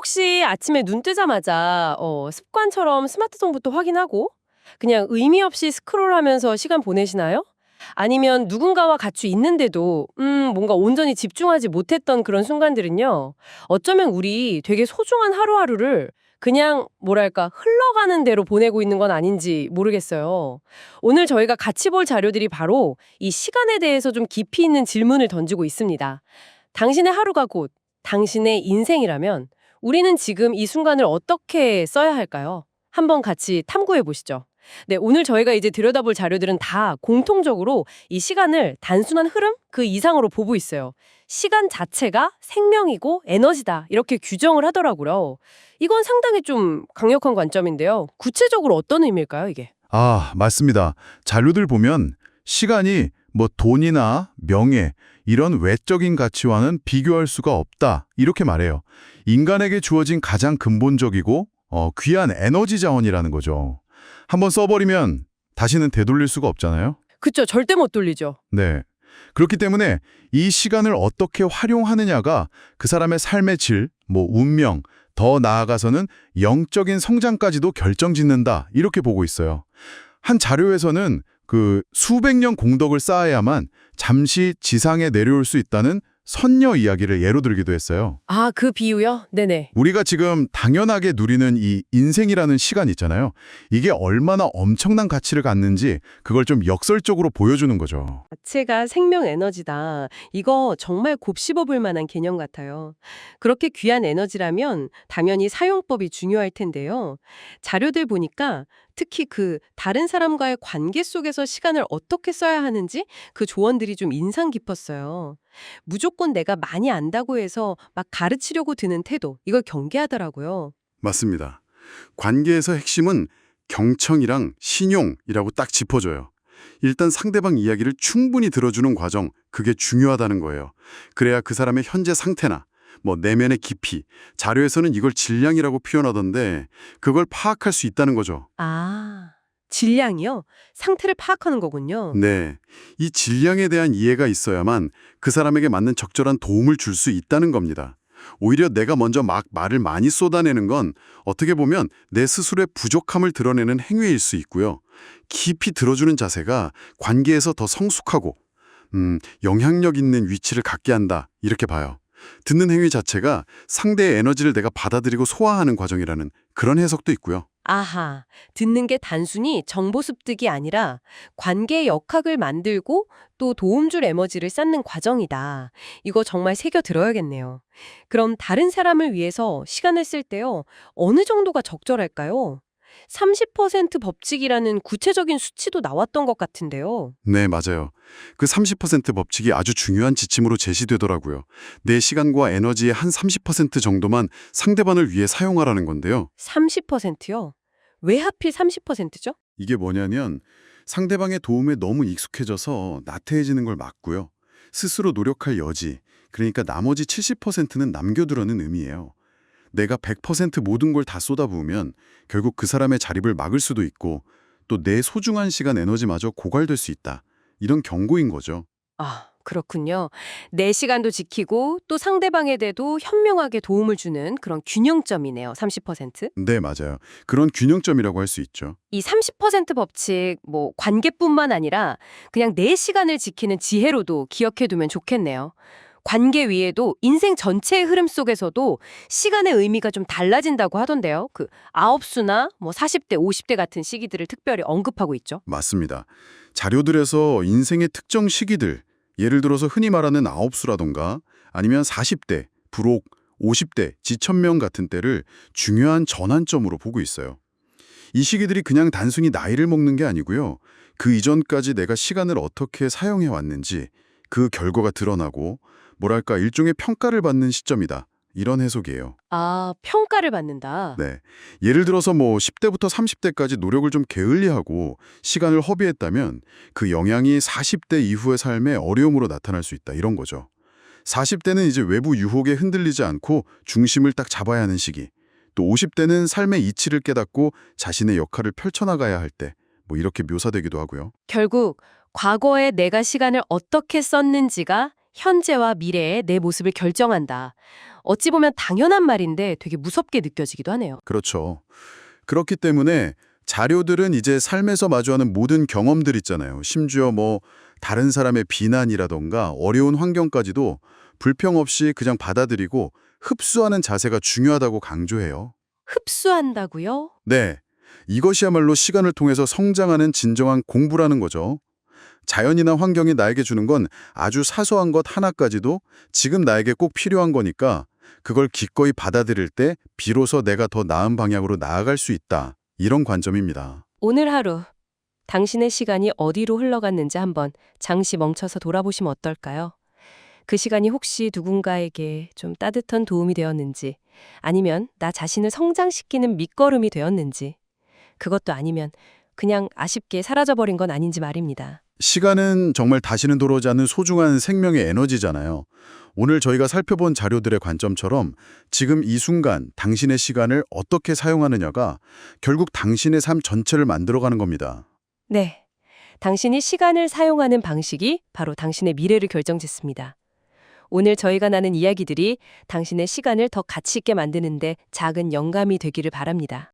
혹시 아침에 눈 뜨자마자 어, 습관처럼 스마트폰부터 확인하고 그냥 의미 없이 스크롤하면서 시간 보내시나요? 아니면 누군가와 같이 있는데도 음, 뭔가 온전히 집중하지 못했던 그런 순간들은요. 어쩌면 우리 되게 소중한 하루하루를 그냥 뭐랄까 흘러가는 대로 보내고 있는 건 아닌지 모르겠어요. 오늘 저희가 같이 볼 자료들이 바로 이 시간에 대해서 좀 깊이 있는 질문을 던지고 있습니다. 당신의 하루가 곧 당신의 인생이라면 우리는 지금 이 순간을 어떻게 써야 할까요? 한번 같이 탐구해 보시죠. 네, 오늘 저희가 이제 들여다볼 자료들은 다 공통적으로 이 시간을 단순한 흐름 그 이상으로 보고 있어요. 시간 자체가 생명이고 에너지다 이렇게 규정을 하더라고요. 이건 상당히 좀 강력한 관점인데요. 구체적으로 어떤 의미일까요, 이게? 아, 맞습니다. 자료들 보면 시간이 뭐 돈이나 명예, 이런 외적인 가치와는 비교할 수가 없다. 이렇게 말해요. 인간에게 주어진 가장 근본적이고 어, 귀한 에너지 자원이라는 거죠. 한번 써버리면 다시는 되돌릴 수가 없잖아요. 그쵸, 절대 못 돌리죠. 네. 그렇기 때문에 이 시간을 어떻게 활용하느냐가 그 사람의 삶의 질, 뭐 운명, 더 나아가서는 영적인 성장까지도 결정짓는다. 이렇게 보고 있어요. 한 자료에서는 그 수백 년 공덕을 쌓아야만 잠시 지상에 내려올 수 있다는 선녀 이야기를 예로 들기도 했어요. 아, 그 비유요? 네네. 우리가 지금 당연하게 누리는 이 인생이라는 시간 있잖아요. 이게 얼마나 엄청난 가치를 갖는지 그걸 좀 역설적으로 보여주는 거죠. 자체가 생명 에너지다. 이거 정말 곱씹어 볼 만한 개념 같아요. 그렇게 귀한 에너지라면 당연히 사용법이 중요할 텐데요. 자료들 보니까 특히 그 다른 사람과의 관계 속에서 시간을 어떻게 써야 하는지 그 조언들이 좀 인상 깊었어요. 무조건 내가 많이 안다고 해서 막 가르치려고 드는 태도, 이걸 경계하더라고요. 맞습니다. 관계에서 핵심은 경청이랑 신용이라고 딱 짚어줘요. 일단 상대방 이야기를 충분히 들어주는 과정, 그게 중요하다는 거예요. 그래야 그 사람의 현재 상태나 뭐 내면의 깊이, 자료에서는 이걸 질량이라고 표현하던데 그걸 파악할 수 있다는 거죠. 아, 질량이요? 상태를 파악하는 거군요. 네. 이 질량에 대한 이해가 있어야만 그 사람에게 맞는 적절한 도움을 줄 수 있다는 겁니다. 오히려 내가 먼저 막 말을 많이 쏟아내는 건 어떻게 보면 내 스스로의 부족함을 드러내는 행위일 수 있고요. 깊이 들어주는 자세가 관계에서 더 성숙하고 음, 영향력 있는 위치를 갖게 한다 이렇게 봐요. 듣는 행위 자체가 상대의 에너지를 내가 받아들이고 소화하는 과정이라는 그런 해석도 있고요. 아하, 듣는 게 단순히 정보 습득이 아니라 관계의 역학을 만들고 또 도움줄 에너지를 쌓는 과정이다. 이거 정말 새겨 들어야겠네요. 그럼 다른 사람을 위해서 시간을 쓸 때요, 어느 정도가 적절할까요? 30% 법칙이라는 구체적인 수치도 나왔던 것 같은데요. 네, 맞아요. 그 30% 법칙이 아주 중요한 지침으로 제시되더라고요. 내 시간과 에너지의 한 30% 정도만 상대방을 위해 사용하라는 건데요. 30%요? 왜 하필 30%죠? 이게 뭐냐면 상대방의 도움에 너무 익숙해져서 나태해지는 걸 막고요. 스스로 노력할 여지, 그러니까 나머지 70%는 남겨두라는 의미예요. 내가 100% 모든 걸 다 쏟아부으면 결국 그 사람의 자립을 막을 수도 있고 또 내 소중한 시간 에너지마저 고갈될 수 있다. 이런 경고인 거죠. 아, 그렇군요. 내 시간도 지키고 또 상대방에 대도 현명하게 도움을 주는 그런 균형점이네요. 30%. 네, 맞아요. 그런 균형점이라고 할 수 있죠. 이 30% 법칙 뭐 관계뿐만 아니라 그냥 내 시간을 지키는 지혜로도 기억해 두면 좋겠네요. 관계 위에도 인생 전체의 흐름 속에서도 시간의 의미가 좀 달라진다고 하던데요. 그 아홉 수나 뭐 40대, 50대 같은 시기들을 특별히 언급하고 있죠. 맞습니다. 자료들에서 인생의 특정 시기들, 예를 들어서 흔히 말하는 아홉 수라던가 아니면 40대, 불혹, 50대, 지천명 같은 때를 중요한 전환점으로 보고 있어요. 이 시기들이 그냥 단순히 나이를 먹는 게 아니고요. 그 이전까지 내가 시간을 어떻게 사용해 왔는지 그 결과가 드러나고 뭐랄까 일종의 평가를 받는 시점이다. 이런 해석이에요. 아, 평가를 받는다. 네. 예를 들어서 뭐 10대부터 30대까지 노력을 좀 게을리하고 시간을 허비했다면 그 영향이 40대 이후의 삶에 어려움으로 나타날 수 있다. 이런 거죠. 40대는 이제 외부 유혹에 흔들리지 않고 중심을 딱 잡아야 하는 시기. 또 50대는 삶의 이치를 깨닫고 자신의 역할을 펼쳐나가야 할 때. 뭐 이렇게 묘사되기도 하고요. 결국 과거에 내가 시간을 어떻게 썼는지가 현재와 미래의 내 모습을 결정한다. 어찌 보면 당연한 말인데 되게 무섭게 느껴지기도 하네요. 그렇죠. 그렇기 때문에 자료들은 이제 삶에서 마주하는 모든 경험들 있잖아요. 심지어 뭐 다른 사람의 비난이라던가 어려운 환경까지도 불평 없이 그냥 받아들이고 흡수하는 자세가 중요하다고 강조해요. 흡수한다고요? 네. 이것이야말로 시간을 통해서 성장하는 진정한 공부라는 거죠. 자연이나 환경이 나에게 주는 건 아주 사소한 것 하나까지도 지금 나에게 꼭 필요한 거니까 그걸 기꺼이 받아들일 때 비로소 내가 더 나은 방향으로 나아갈 수 있다. 이런 관점입니다. 오늘 하루 당신의 시간이 어디로 흘러갔는지 한번 잠시 멈춰서 돌아보시면 어떨까요? 그 시간이 혹시 누군가에게 좀 따뜻한 도움이 되었는지 아니면 나 자신을 성장시키는 밑거름이 되었는지 그것도 아니면 그냥 아쉽게 사라져버린 건 아닌지 말입니다. 시간은 정말 다시는 돌아오지 않는 소중한 생명의 에너지잖아요. 오늘 저희가 살펴본 자료들의 관점처럼 지금 이 순간 당신의 시간을 어떻게 사용하느냐가 결국 당신의 삶 전체를 만들어가는 겁니다. 네. 당신이 시간을 사용하는 방식이 바로 당신의 미래를 결정짓습니다. 오늘 저희가 나눈 이야기들이 당신의 시간을 더 가치 있게 만드는데 작은 영감이 되기를 바랍니다.